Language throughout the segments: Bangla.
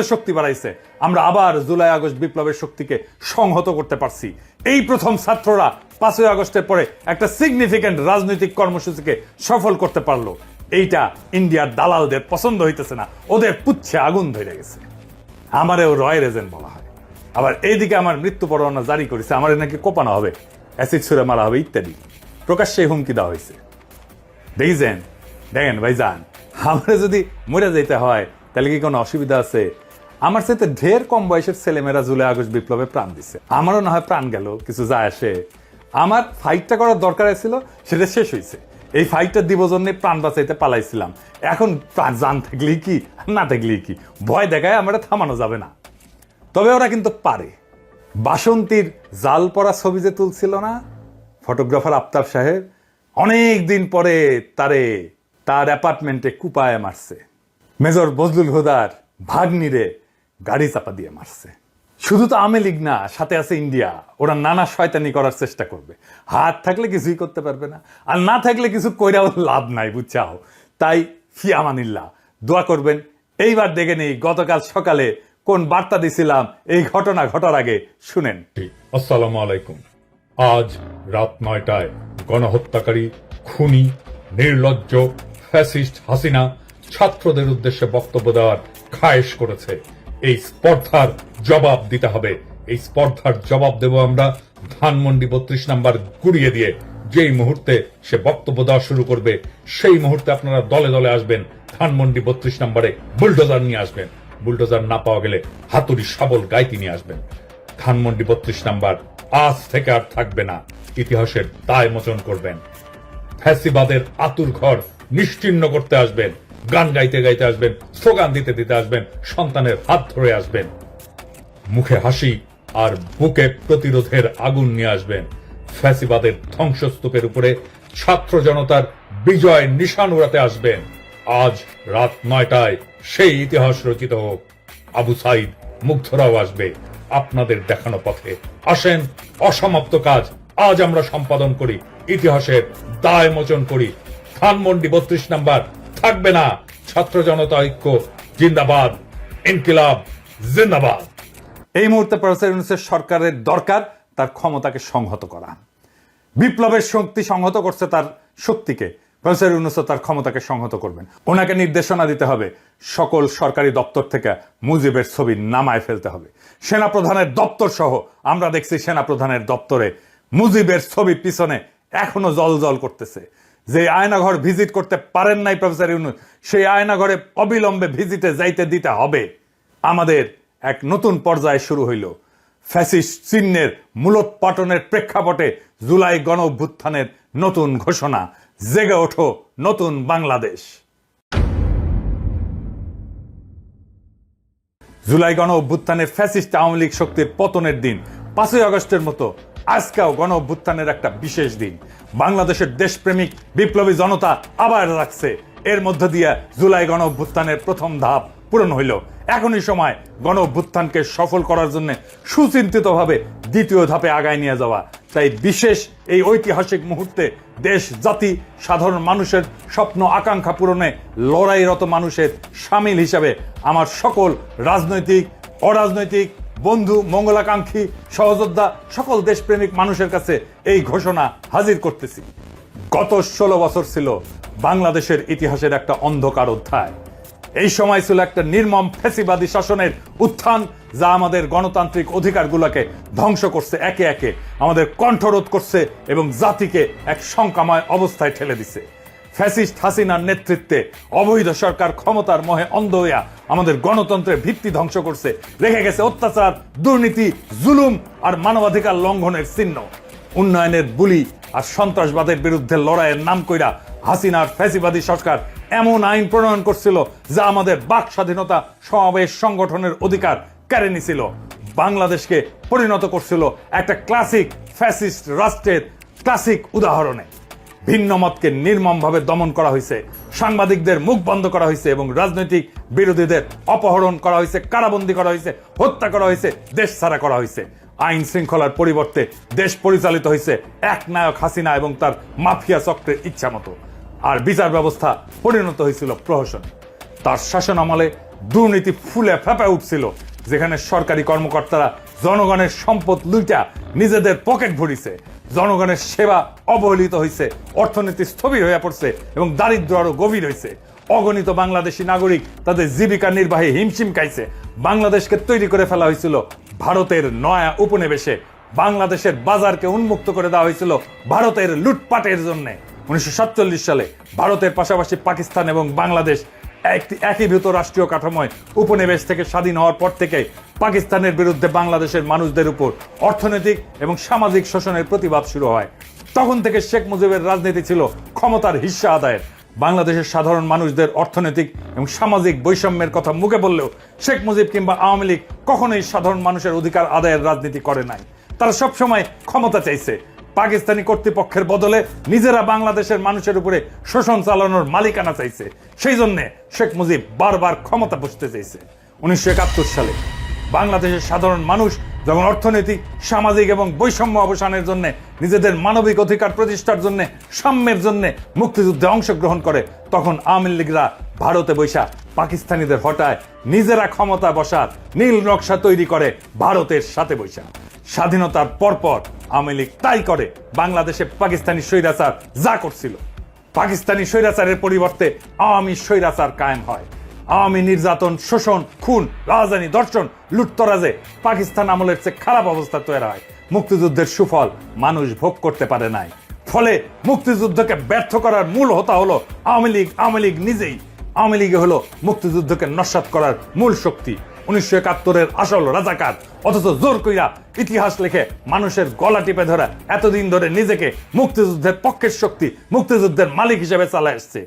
আমাদের শক্তি বাড়াইছে, আমরা আবার জুলাই আগস্ট বিপ্লবের শক্তিকে সংহত করতে পারছি। এই প্রথম ছাত্ররা পাঁচই আগস্টের পরে একটা সিগনিফিক্যান্ট রাজনৈতিক কর্মসূচিকে সফল করতে পারল। এইটা ইন্ডিয়ার দালালদের পছন্দ হইতেছে না, ওদের পুচ্ছে আগুন ধরে গেছে। আমারেও রয় রেজেন্ট বলা হয়। আবার এইদিকে আমার মৃত্যু পরোয়ানা জারি করেছে, আমার নাকি কোপানো হবে, অ্যাসিড ছুড়ে মারা হবে ইত্যাদি। প্রকাশ্যে হুমকি দেওয়া হয়েছে। দেখেছেন দেখেন ভাইজান, আমার যদি মরে যেতে হয়, তাহলে কি কোনো অসুবিধা আছে? আমার সাথে ঢের কম বয়সের ছেলেমেয়েরা জুলাই, আগস্ট বিপ্লবে প্রাণ দিছে। আমারও না হয় প্রাণ গেল, কিছু যায় আসে। আমার ফাইটটা করার দরকার ছিল সেটা শেষ হয়েছে এই ফাইটটা দিব জন্য প্রাণ বাঁচাইতে পালাইছিলাম। এখন জান থাকলেই কি, না থাকলেই কি? ভয় দেখায় আমরা থামানো যাবে না। তবে ওরা কিন্তু পারে। বাসন্তীর জাল পরা ছবি যে তুলছিল না ফটোগ্রাফার আফতাব সাহেব অনেক দিন পরে তারে, তার অ্যাপার্টমেন্টে কুপায় মারছে। মেজর বজলুল হুদার ভাগ্নিরে গাড়ি চাপা দিয়ে মারছে। শুধু তো আওয়ামী লীগ না, সাথে আছে ইন্ডিয়া। ওরা নানা শয়তানি করার চেষ্টা করবে। হাত থাকলে কিছুই করতে পারবে না। আর না থাকলে কিছু কইরাও লাভ নাই, বুঝছাও? তাই ফিয়ামানিল্লাহ দোয়া করবেন, এইবার দেখে নেই গতকাল সকালে কোন বার্তা দিছিলাম, এই ঘটনা ঘটার আগে শুনেন। আসসালামু আলাইকুম। আজ রাত নয়টায় গণহত্যাকারী, খুনি, নির্লজ্জ, ফ্যাসিস্ট হাসিনা ছাত্রদের উদ্দেশ্যে বক্তব্য দেওয়ার খায়েশ করেছে এই স্পর্ধার জবাব দিতে হবে। এই স্পর্ধার জবাব দেব আমরা ধানমন্ডি বত্রিশ নাম্বার গুড়িয়ে দিয়ে। যেই মুহূর্তে সে বক্তব্য দেওয়া শুরু করবে, সেই মুহূর্তে আপনারা দলে দলে আসবেন, ধানমন্ডি বত্রিশ নাম্বারে বুলডোজার নিয়ে আসবেন। বুলডোজার না পাওয়া গেলে হাতুড়ি শাবল গাইতি নিয়ে আসবেন। ধানমন্ডি বত্রিশ নাম্বার আজ থেকে আর থাকবে না, ইতিহাসের দায় মোচন করবেন। ফ্যাসিবাদের আতুর ঘর নিশ্চিন্ন করতে আসবেন। গান গাইতে গাইতে আসবেন, স্লোগান দিতে দিতে আসবেন, সন্তানের হাত ধরে আসবেন। মুখে হাসি আর বুকে প্রতিরোধের আগুন নিয়ে আসবেন। ফ্যাসিবাদের ধ্বংসস্তূপের উপরে ছাত্র জনতার বিজয় নিশান উড়াতে আসবেন। আজ রাত নয়টায় সেই ইতিহাস রচিত হোক। আবু সাইদ মুগ্ধরাও আসবে আপনাদের দেখানো পথে। আসেন অসমাপ্ত কাজ, আজ আমরা সম্পাদন করি, ইতিহাসের দায় মোচন করি। ধানমন্ডি বত্রিশ নাম্বার থাকবে না। ছাত্র জনতা ঐক্য, জিন্দাবাদ, ইনকিলাব, জিন্দাবাদ। এই মুহূর্তে প্রফেসর ইউনুসের সরকারের দরকার, তার ক্ষমতাকে সংহত করা। বিপ্লবের শক্তি সংহত করছে তার শক্তিকে। প্রফেসর ইউনুসও তার ক্ষমতাকে সংহত করবেন। ওনাকে নির্দেশনা দিতে হবে। সকল সরকারি দপ্তর থেকে মুজিবের ছবি নামায় ফেলতে হবে। সেনা সেনাপ্রধানের দপ্তর সহ, আমরা দেখছি সেনা সেনাপ্রধানের দপ্তরে মুজিবের ছবি পিছনে এখনও জল জল করতেছে। যে আয়নাঘর ভিজিট করতে পারেন নাই প্রফেসর ইউনুস, সেই আয়নাঘরে অবিলম্বে ভিজিটে যাইতে দিতে হবে। আমাদের এক নতুন পর্যায়ে শুরু হইল। ফ্যাসিস্ট চিহ্নের মূলোৎপাটনের প্রেক্ষাপটে জুলাই গণ অভ্যুত্থানের নতুন ঘোষণা। জেগে ওঠো নতুন বাংলাদেশ। জুলাই গণ অভ্যুত্থানে ফ্যাসিস্ট আওয়ামী লীগ শক্তির পতনের দিন, পাঁচই আগস্টের মতো আজকেও গণ অভ্যুত্থানের একটা বিশেষ দিন। বাংলাদেশের দেশপ্রেমিক বিপ্লবী জনতা আবার রাখছে এর মধ্য দিয়ে জুলাই গণ অভ্যুত্থানের প্রথম ধাপ পূরণ হইল। এখনই সময় গণ অভ্যুত্থানকে সফল করার জন্য সুচিন্তিতভাবে দ্বিতীয় ধাপে আগায় নিয়ে যাওয়া। তাই বিশেষ এই ঐতিহাসিক মুহূর্তে দেশ, জাতি, সাধারণ মানুষের স্বপ্ন আকাঙ্ক্ষা পূরণে লড়াইরত মানুষের সামিল হিসাবে আমার সকল রাজনৈতিক, অরাজনৈতিক বন্ধু, মঙ্গলাকাঙ্ক্ষী, সহযোদ্ধা, সকল দেশপ্রেমিক মানুষের কাছে এই ঘোষণা হাজির করতেছি। গত ষোলো বছর ছিল বাংলাদেশের ইতিহাসের একটা অন্ধকার অধ্যায়। এই সময় ছিল একটা নির্মম ফেসিবাদী শাসনের উত্থান, যা আমাদের গণতান্ত্রিক অধিকারগুলোকে ধ্বংস করছে একে একে, আমাদের কণ্ঠরোধ করছে এবং জাতিকে এক শঙ্কাময় অবস্থায় ঠেলে দিছে। ফ্যাসিস্ট হাসিনার নেতৃত্বে অবৈধ সরকার ক্ষমতার মহে অন্ধ হইয়া আমাদের গণতন্ত্রের ভিত্তি ধ্বংস করছে। রেখে গেছে অত্যাচার, দুর্নীতি, জুলুম আর মানবাধিকার লঙ্ঘনের চিহ্ন। উন্নয়নের বুলি আর সন্ত্রাসবাদের বিরুদ্ধে লড়াইয়ের নাম কইরা হাসিনার ফ্যাসিবাদী সরকার এমন আইন প্রণয়ন করছিল যা আমাদের বাক স্বাধীনতা সমাবেশ সংগঠনের অধিকার কেড়ে নিছিল। বাংলাদেশকে পরিণত করছিল একটা ক্লাসিক ফ্যাসিস্ট রাষ্ট্রের ক্লাসিক উদাহরণে। ভিন্ন মতকে নির্মমভাবে দমন করা হয়েছে। সাংবাদিকদের মুখ বন্ধ করা হয়েছে এবং রাজনৈতিক বিরোধীদের অপহরণ করা হয়েছে, কারাবন্দী করা হয়েছে, হত্যা করা হয়েছে, দেশ ছাড়া করা হয়েছে। আইন শৃঙ্খলার পরিবর্তে দেশ পরিচালিত হয়েছে এক নায়ক হাসিনা এবং তার মাফিয়া চক্রের ইচ্ছা মতো। আর বিচার ব্যবস্থা পরিণত হয়েছিল প্রহসনে। তার শাসন আমলে দুর্নীতি ফুলে ফেপে উঠছিল, যেখানে সরকারি কর্মকর্তারা জনগণের সম্পদ লুইটা নিজেদের পকেট ভরিছে। জনগণের সেবা অবহেলিত হয়েছে অর্থনীতি স্থবির হয়ে পড়ছে এবং দারিদ্র আরও গভীর হয়েছে অগণিত বাংলাদেশি নাগরিক তাদের জীবিকা নির্বাহে হিমশিম খাইছে। বাংলাদেশকে তৈরি করে ফেলা হয়েছিল ভারতের নয়া উপনিবেশে। বাংলাদেশের বাজারকে উন্মুক্ত করে দেওয়া হয়েছিল ভারতের লুটপাটের জন্য। উনিশশো সাতচল্লিশ সালে ভারতের পাশাপাশি পাকিস্তান এবং বাংলাদেশ একটি একীভূত রাষ্ট্রীয় কাঠামোয় উপনিবেশ থেকে স্বাধীন হওয়ার পর থেকে পাকিস্তানের বিরুদ্ধে বাংলাদেশের মানুষদের উপর অর্থনৈতিক এবং সামাজিক শোষণের প্রতিবাদ শুরু হয়। তখন থেকে শেখ মুজিবের রাজনীতি ছিল ক্ষমতার হিস্সা আদায়ের। বাংলাদেশের সাধারণ মানুষদের অর্থনৈতিক এবং সামাজিক বৈষম্যের কথা মুখে বললেও শেখ মুজিব কিংবা আওয়ামী লীগ কখনোই সাধারণ মানুষের অধিকার আদায়ের রাজনীতি করে নাই। তারা সবসময় ক্ষমতা চাইছে। পাকিস্তানি কর্তৃপক্ষের বদলে নিজেরা বাংলাদেশের মানুষের উপরে শোষণ চালানোর মালিকানা চাইছে। সেই জন্যে শেখ মুজিব বারবার ক্ষমতা বসতে চাইছে। উনিশশো একাত্তর সালে বাংলাদেশের সাধারণ মানুষ যখন অর্থনৈতিক, সামাজিক এবং বৈষম্য অবসানের জন্য নিজেদের মানবিক অধিকার প্রতিষ্ঠার জন্য, সাম্যের জন্য মুক্তিযুদ্ধে অংশগ্রহণ করে, তখন আওয়ামী লীগরা ভারতে বৈশা পাকিস্তানিদের হটায় নিজেরা ক্ষমতা বসার নীল নকশা তৈরি করে ভারতের সাথে বৈশা। স্বাধীনতার পরপর আওয়ামী লীগ তাই করে, বাংলাদেশে পাকিস্তানি স্বৈরাচার যা করছিল। পাকিস্তানি স্বৈরাচারের পরিবর্তে আওয়ামী স্বৈরাচার কায়েম হয়। আওয়ামী নির্যাতন, শোষণ, খুন, রাজধানী দর্শন লুটতরাজে পাকিস্তান আমলের চেয়ে খারাপ অবস্থা তৈরি হয়। মুক্তিযুদ্ধের সুফল মানুষ ভোগ করতে পারে নাই। ফলে মুক্তিযুদ্ধকে ব্যর্থ করার মূল হতা হলো আওয়ামী লীগ। আওয়ামী লীগ নিজেই আওয়ামী লীগে হলো মুক্তিযুদ্ধকে নস্বাত করার মূল শক্তি। উনিশশো একাত্তরের আসল রাজাকার, অথচ জোর কইরা ইতিহাস লেখে মানুষের গলা টিপে ধরা এতদিন ধরে নিজেকে মুক্তিযুদ্ধের পক্ষের শক্তি, মুক্তিযুদ্ধের মালিক হিসেবে চালা এসছে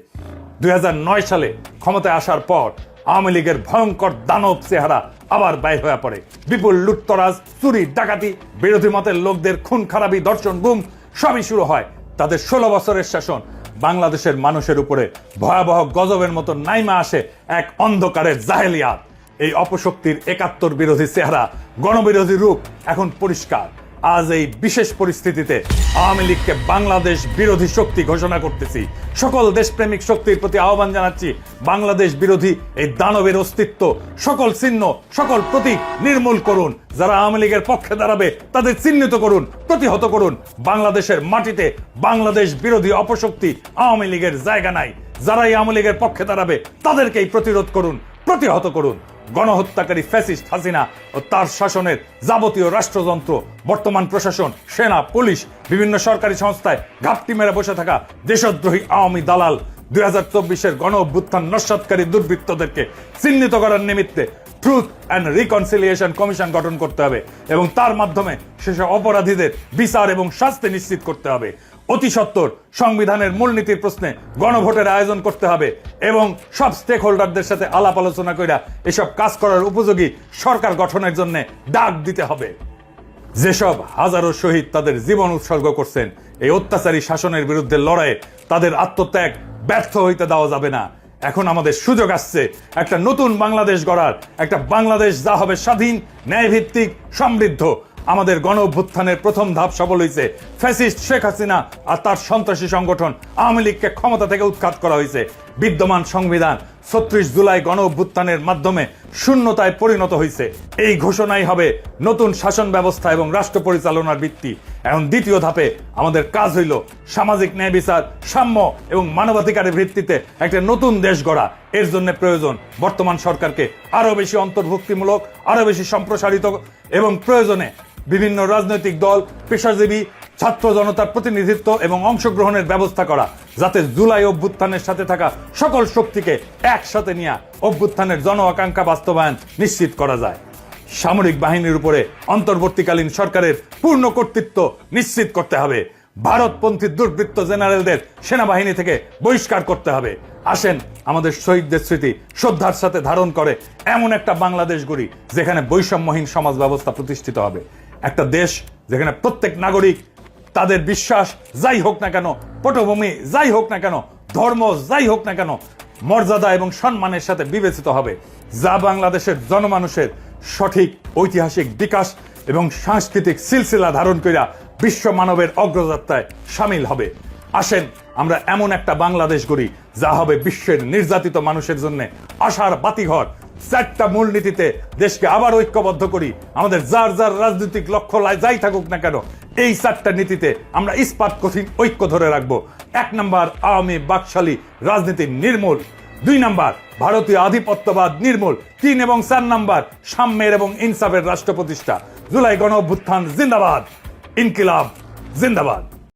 দুই হাজার নয় সালে ক্ষমতায় আসার পর আওয়ামী লীগের ভয়ঙ্কর দানব চেহারা আবার বাইর হয়ে পড়ে। বিপুল লুটতরাজ, চুরি, ডাকাতি, বিরোধী মতের লোকদের খুন, খারাপি দর্শন গুম সবই শুরু হয় তাদের ষোলো বছরের শাসন। বাংলাদেশের মানুষের উপরে ভয়াবহ গজবের মতো নাইমা আসে এক অন্ধকারের জাহেলিয়াত। এই অপশক্তির একাত্তর বিরোধী চেহারা গণবিরোধী রূপ এখন পরিষ্কার। আজ এই বিশেষ পরিস্থিতিতে আওয়ামী লীগকে বাংলাদেশ বিরোধী শক্তি ঘোষণা করতেছি। সকল দেশপ্রেমিক শক্তির প্রতি আহ্বান জানাচ্ছি, বাংলাদেশ বিরোধী এই দানবের অস্তিত্ব, সকল চিহ্ন, সকল প্রতীক নির্মূল করুন। যারা আওয়ামী লীগের পক্ষে দাঁড়াবে, তাদের চিহ্নিত করুন, প্রতিহত করুন। বাংলাদেশের মাটিতে বাংলাদেশ বিরোধী অপশক্তি আওয়ামী লীগের জায়গা নাই। যারাই আওয়ামী লীগের পক্ষে দাঁড়াবে, তাদেরকেই প্রতিরোধ করুন, প্রতিহত করুন। গণহত্যাকারী ফ্যাসিস্ট হাসিনা ও তার শাসনের যাবতীয় রাষ্ট্রযন্ত্র, বর্তমান প্রশাসন, সেনা, পুলিশ, বিভিন্ন সরকারি সংস্থায় ঘাপটি মেরে বসে থাকা দেশদ্রোহী আওয়ামী দালাল দুই হাজার চব্বিশের গণ অভ্যুত্থান নস্বাতকারী দুর্বৃত্তদেরকে চিহ্নিত করার নিমিত্তে ট্রুথ অ্যান্ড রিকনসিলিয়েশন কমিশন গঠন করতে হবে এবং তার মাধ্যমে সেসব অপরাধীদের বিচার এবং শাস্তি নিশ্চিত করতে হবে। অতি সত্বর সংবিধানের মূলনীতির প্রশ্নে গণভোটের আয়োজন করতে হবে এবং সব স্টেক হোল্ডারদের সাথে আলাপ আলোচনা করে এসব কাজ করার উপযোগী সরকার গঠনের জন্য ডাক দিতে হবে। যেসব হাজারো শহীদ তাদের জীবন উৎসর্গ করছেন, এই অত্যাচারী শাসনের বিরুদ্ধে লড়াইয়ে তাদের আত্মত্যাগ ব্যর্থ হইতে দেওয়া যাবে না। এখন আমাদের সুযোগ আসছে একটা নতুন বাংলাদেশ গড়ার, একটা বাংলাদেশ যা হবে স্বাধীন, ন্যায়ভিত্তিক, সমৃদ্ধ। আমাদের গণ অভ্যুত্থানের প্রথম ধাপ সফল হয়েছে ফ্যাসিস্ট শেখ হাসিনা আর তার সন্ত্রাসী সংগঠন আওয়ামী লীগকে ক্ষমতা থেকে উৎখাত করা হয়েছে। বিদ্যমান সংবিধান ছত্রিশ জুলাই গণ অভ্যুত্থানের মাধ্যমে শূন্যতায় পরিণত হয়েছে এই ঘোষণাই হবে নতুন শাসন ব্যবস্থা এবং রাষ্ট্র পরিচালনার ভিত্তি। এখন দ্বিতীয় ধাপে আমাদের কাজ হইল সামাজিক ন্যায় বিচার, সাম্য এবং মানবাধিকারের ভিত্তিতে একটা নতুন দেশ গড়া। এর জন্য প্রয়োজন বর্তমান সরকারকে আরও বেশি অন্তর্ভুক্তিমূলক আরও বেশি সম্প্রসারিত এবং প্রয়োজনে বিভিন্ন রাজনৈতিক দল, পেশাজীবী ছাত্র জনতার প্রতিনিধিত্ব এবং অংশগ্রহণের ব্যবস্থা করা, যাতে জুলাই অভ্যুত্থানের সাথে থাকা সকল শক্তিকে একসাথে নিয়ে অভ্যুত্থানের জন আকাঙ্ক্ষা বাস্তবায়ন নিশ্চিত করা যায়। সামরিক বাহিনীর উপরে অন্তর্বর্তীকালীন সরকারের পূর্ণ কর্তৃত্ব নিশ্চিত করতে হবে। ভারতপন্থী দুর্বৃত্ত জেনারেলদের সেনাবাহিনী থেকে বহিষ্কার করতে হবে। আসেন আমাদের শহীদদের স্মৃতি শ্রদ্ধার সাথে ধারণ করে এমন একটা বাংলাদেশ গড়ি, যেখানে বৈষম্যহীন সমাজ ব্যবস্থা প্রতিষ্ঠিত হবে। একটা দেশ যেখানে প্রত্যেক নাগরিক তাদের বিশ্বাস যাই হোক না কেন, পটভূমি যাই হোক না কেন, ধর্ম যাই হোক না কেন, মর্যাদা এবং সম্মানের সাথে বিবেচিত হবে। যা বাংলাদেশের জনমানুষের সঠিক ঐতিহাসিক বিকাশ এবং সাংস্কৃতিক সিলসিলা ধারণ কইরা বিশ্ব মানবের অগ্রযাত্রায় সামিল হবে। আসেন, আমরা এমন একটা বাংলাদেশ গড়ি, যা হবে বিশ্বের নির্যাতিত মানুষের জন্য আশার বাতিঘর। চারটা মূলনীতিতে দেশকে আবার ঐক্যবদ্ধ করি। আমাদের যার যার রাজনৈতিক লক্ষ্য যাই থাকুক না কেন এই চারটা নীতিতে আমরা ইস্পাত কঠিন ঐক্য ধরে রাখব। এক নম্বর, আওয়ামী বাকশালী রাজনীতি নির্মূল। দুই নম্বর, ভারতীয় আধিপত্যবাদ নির্মূল। তিন এবং চার নম্বর, সাম্যের এবং ইনসাফের রাষ্ট্র প্রতিষ্ঠা জুলাই গণ অভ্যুত্থান জিন্দাবাদ। ইনকিলাব জিন্দাবাদ।